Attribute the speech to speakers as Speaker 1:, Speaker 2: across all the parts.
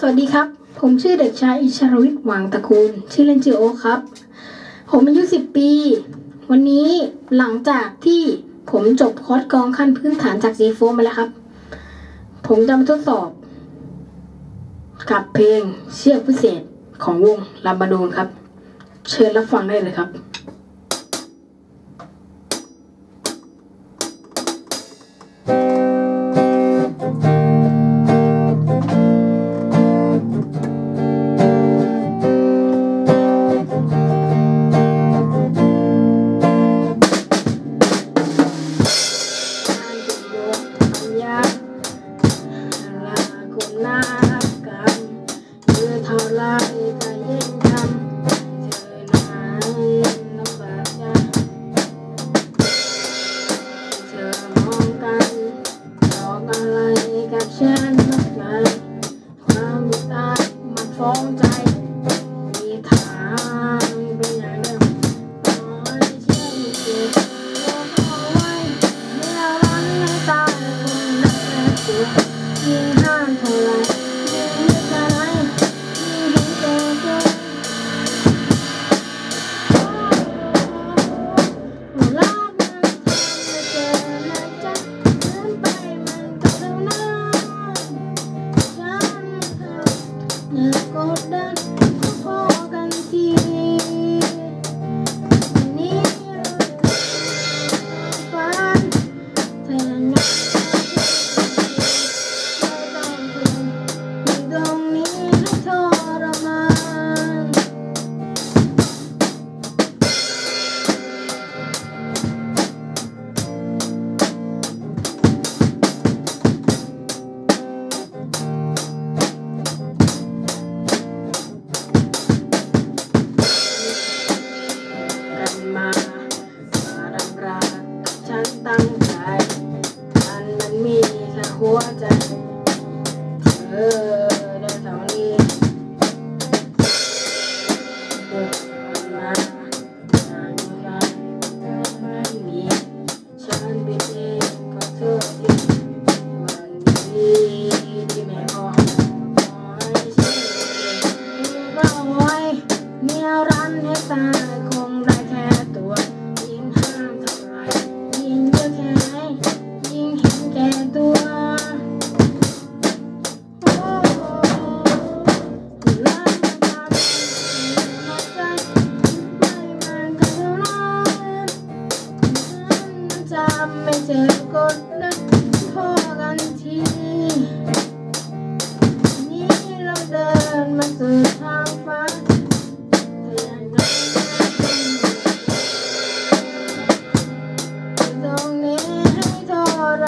Speaker 1: สวัสดีครับ ผมชื่อเด็กชายอิชรวิทย์หวังตระกูล ชื่อเล่นชื่อโอครับ ผมอายุสิบปี วันนี้หลังจากที่ผมจบคอร์สกองขั้นพื้นฐานจากซีโฟมาแล้วครับ ผมจะมาทดสอบ กับเพลงเชือกพิเศษของวงลาบาดูนครับ เชิญรับฟังได้เลยครับ คนนักกันเมื่อเท่าไรก็ยิ่งทำเธอนั้นลำบากใจเธอมองกันบอกอะไรกับฉันมากมายความมีตามันฟ้องใจมีทางเป็นอย่างเดิมน้อยเช่นเก็บเอาไว้เมื่อรันให้ตายคนนั้นแค่ตัวยิ่ง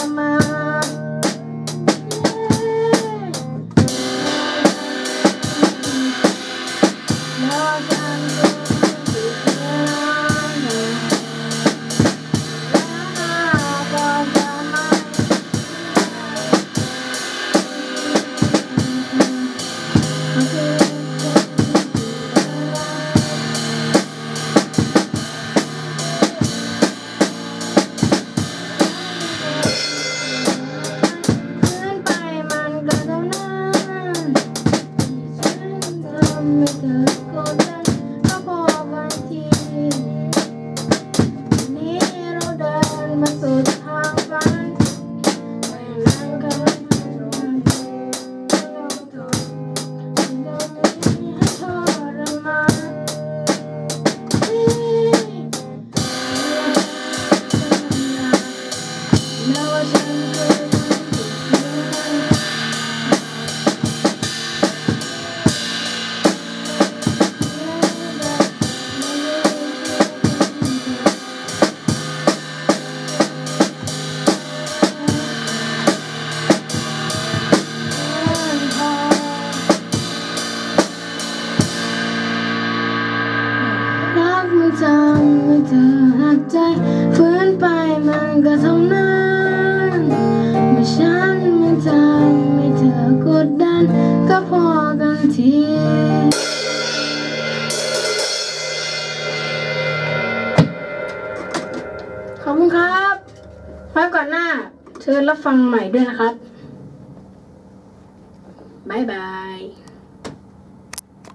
Speaker 1: รม ทำใจำไม่เธอหักใจฝืนไปมันก็เท่านั้นไม่ฉันไม่จำไม่เธอกดดัน ก็พอกันทีขอบคุณครับไว้ก่อนหน้า เชิญรับฟังใหม่ด้วยนะครับ บ๊ายบาย